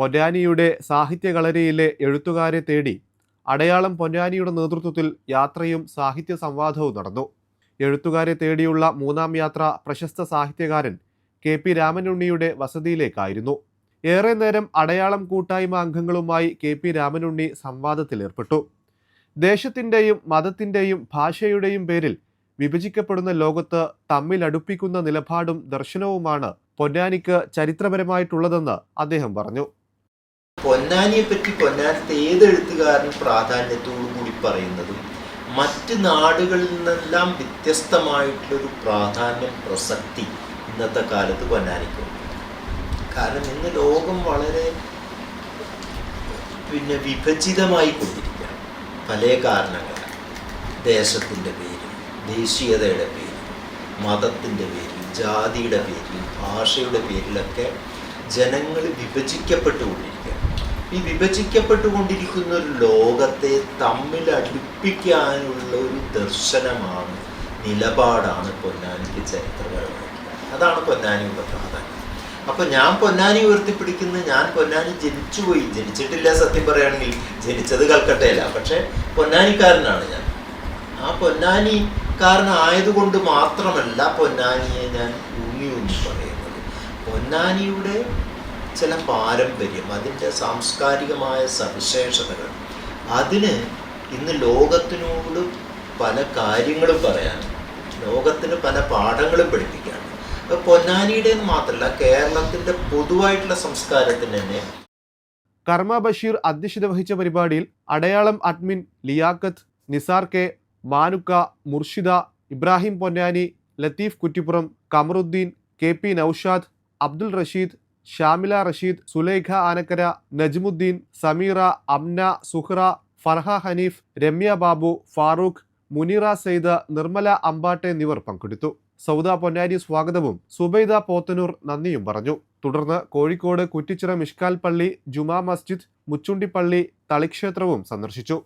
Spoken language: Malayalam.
പൊന്നാനിയുടെ സാഹിത്യ കളരിയിലെ എഴുത്തുകാരെ തേടി അടയാളം പൊന്നാനിയുടെ നേതൃത്വത്തിൽ യാത്രയും സാഹിത്യ സംവാദവും നടന്നു. എഴുത്തുകാരെ തേടിയുള്ള മൂന്നാം യാത്ര പ്രശസ്ത സാഹിത്യകാരൻ കെ പി രാമനുണ്ണിയുടെ വസതിയിലേക്കായിരുന്നു. ഏറെ നേരം അടയാളം കൂട്ടായ്മ അംഗങ്ങളുമായി കെ പി രാമനുണ്ണി സംവാദത്തിലേർപ്പെട്ടു ദേശത്തിന്റെയും മതത്തിന്റെയും ഭാഷയുടെയും പേരിൽ വിഭജിക്കപ്പെടുന്ന ലോകത്ത് തമ്മിലടുപ്പിക്കുന്ന നിലപാടും ദർശനവുമാണ് പൊന്നാനിക്ക് ചരിത്രപരമായിട്ടുള്ളതെന്ന് അദ്ദേഹം പറഞ്ഞു. പൊന്നാനിയെ പറ്റി പൊന്നാനത്തെ ഏത് എഴുത്തുകാരനും പ്രാധാന്യത്തോടു കൂടി പറയുന്നതും മറ്റ് നാടുകളിൽ നിന്നെല്ലാം വ്യത്യസ്തമായിട്ടുള്ളൊരു പ്രാധാന്യം പ്രസക്തി ഇന്നത്തെ കാലത്ത് പൊന്നാനിക്കുണ്ട് കാരണം ഇന്ന് ലോകം വളരെ പിന്നെ വിഭജിതമായി കൊണ്ടിരിക്കുകയാണ്. പല കാരണങ്ങളാണ് ദേശത്തിന്റെ പേരിൽ ദേശീയതയുടെ പേരിൽ മതത്തിന്റെ പേരിൽ ജാതിയുടെ പേരിൽ ഭാഷയുടെ പേരിലൊക്കെ ജനങ്ങൾ വിഭജിക്കപ്പെട്ടുകൊണ്ടിരിക്കുകയാണ്. ഈ വിഭജിക്കപ്പെട്ടുകൊണ്ടിരിക്കുന്ന ഒരു ലോകത്തെ തമ്മിൽ അടുപ്പിക്കാനുള്ള ഒരു ദർശനമാണ് നിലപാടാണ് പൊന്നാനിക്ക് ചരിത്രപരമായിട്ടുള്ളത്. അതാണ് പൊന്നാനിയുടെ പ്രാധാന്യം. അപ്പൊ ഞാൻ പൊന്നാനി ഉയർത്തിപ്പിടിക്കുന്ന ഞാൻ പൊന്നാനി ജനിച്ചുപോയി. ജനിച്ചിട്ടില്ല സത്യം പറയുകയാണെങ്കിൽ ജനിച്ചത് കൽക്കട്ടയല്ല പക്ഷെ പൊന്നാനിക്കാരനാണ് ഞാൻ. ആ പൊന്നാനിക്കാരനായതുകൊണ്ട് മാത്രമല്ല പൊന്നാനിയെ ഞാൻ ഊന്നി ഊന്നി പറയുന്നത്. പൊന്നാനിയുടെ ചില പാരമ്പര്യം അതിന്റെ സാംസ്കാരികമായ സവിശേഷതകൾ. അതിന് ഇന്ന് ലോകത്തിനോട് പല കാര്യങ്ങളും പറയാൻ ലോകത്തിന് പല പാഠങ്ങളും പഠിപ്പിക്കാൻ അപ്പോൾ പൊന്നാനിയുടെ മാത്രമല്ല കേരളത്തിന്റെ പൊതുവായിട്ടുള്ള സംസ്കാരത്തിന് തന്നെ. കർമ്മ ബഷീർ അധ്യക്ഷത വഹിച്ച പരിപാടിയിൽ അടയാളം admin Liyaqat Nisar K മാനുക്ക Murshida Ibrahim Ponnani Latheef Kuttippuram Kamaruddin K P Noushad Abdul Rasheed Shamila Rasheed Sulaikha Anakkara Najmuddin Sameera Amna Suhra Farha Hanif Ramya Babu Farooq Muneera Sayed Nirmala അമ്പാട്ടെ എന്നിവർ പങ്കെടുത്തു. സൗദ പൊന്നാരി സ്വാഗതവും സുബൈദ പോത്തനൂർ നന്ദിയും പറഞ്ഞു. തുടർന്ന് കോഴിക്കോട് കുറ്റിച്ചിറ മിഷ്കാൽ പള്ളി ജുമാ മസ്ജിദ് മുച്ചുണ്ടിപ്പള്ളി തളിക്ഷേത്രവും സന്ദർശിച്ചു.